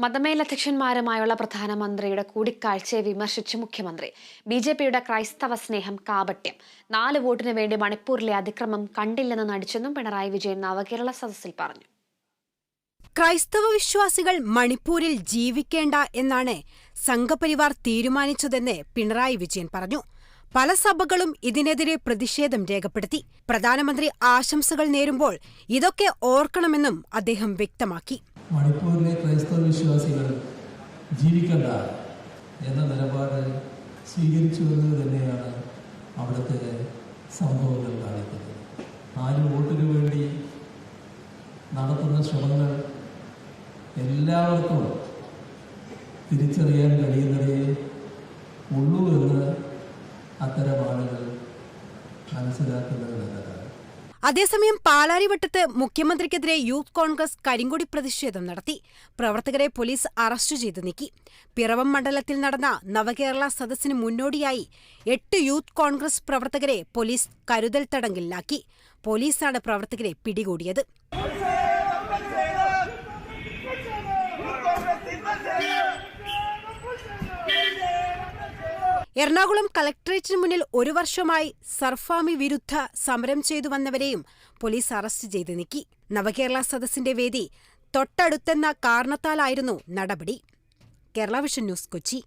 മതമേലധ്യക്ഷന്മാരുമായുള്ള പ്രധാനമന്ത്രിയുടെ കൂടിക്കാഴ്ചയെ വിമർശിച്ച് മുഖ്യമന്ത്രി. ബി ജെ പിയുടെ ക്രൈസ്തവ സ്നേഹം കാപട്യം. നാല് വോട്ടിന് വേണ്ടി മണിപ്പൂരിലെ അതിക്രമം കണ്ടില്ലെന്ന് നടിച്ചെന്നും പിണറായി വിജയൻ നവകേരള സദസ്സിൽ പറഞ്ഞു. ക്രൈസ്തവ വിശ്വാസികൾ മണിപ്പൂരിൽ ജീവിക്കേണ്ട എന്നാണ് സംഘപരിവാർ തീരുമാനിച്ചതെന്ന് പിണറായി വിജയൻ പറഞ്ഞു. പല സഭകളും ഇതിനെതിരെ പ്രതിഷേധം രേഖപ്പെടുത്തി. പ്രധാനമന്ത്രി ആശംസകൾ നേരുമ്പോൾ ഇതൊക്കെ ഓർക്കണമെന്നും അദ്ദേഹം വ്യക്തമാക്കി. മണിപ്പൂരിലെ ക്രൈസ്തവ വിശ്വാസികൾ ജീവിക്കണ്ട എന്ന നിലപാട് സ്വീകരിച്ചു എന്ന് തന്നെയാണ് അവിടുത്തെ സംഭവങ്ങൾ കാണിക്കുന്നത്. നാല് വോട്ടിനു വേണ്ടി നടത്തുന്ന ശ്രമങ്ങൾ എല്ലാവർക്കും തിരിച്ചറിയാൻ കഴിയുന്നതേ ഉള്ളൂ എന്ന് അത്തരം ആളുകൾ മനസ്സിലാക്കുന്നത് നല്ലതാണ് അതേസമയം പാലാരിവട്ടത്ത് മുഖ്യമന്ത്രിക്കെതിരെ യൂത്ത് കോൺഗ്രസ് കരിങ്കൊടി പ്രതിഷേധം നടത്തി പ്രവർത്തകരെ പോലീസ് അറസ്റ്റ് ചെയ്ത് നീക്കി പിറവം മണ്ഡലത്തിൽ നടന്ന നവകേരള സദസ്സിന് മുന്നോടിയായി എട്ട് യൂത്ത് കോൺഗ്രസ് പ്രവർത്തകരെ പോലീസ് കരുതൽ തടങ്കലിലാക്കി പോലീസാണ് പ്രവർത്തകരെ പിടികൂടിയത് എറണാകുളം കളക്ടറേറ്റിന് മുന്നിൽ ഒരു വർഷമായി സർഫാമി വിരുദ്ധ സമരം ചെയ്തു വന്നവരെയും പോലീസ് അറസ്റ്റ് ചെയ്ത് നീക്കി. നവകേരള സദസ്സിന്റെ വേദി തൊട്ടടുത്തെന്ന കാരണത്താലായിരുന്നു നടപടി. Kerala vision news Kochi.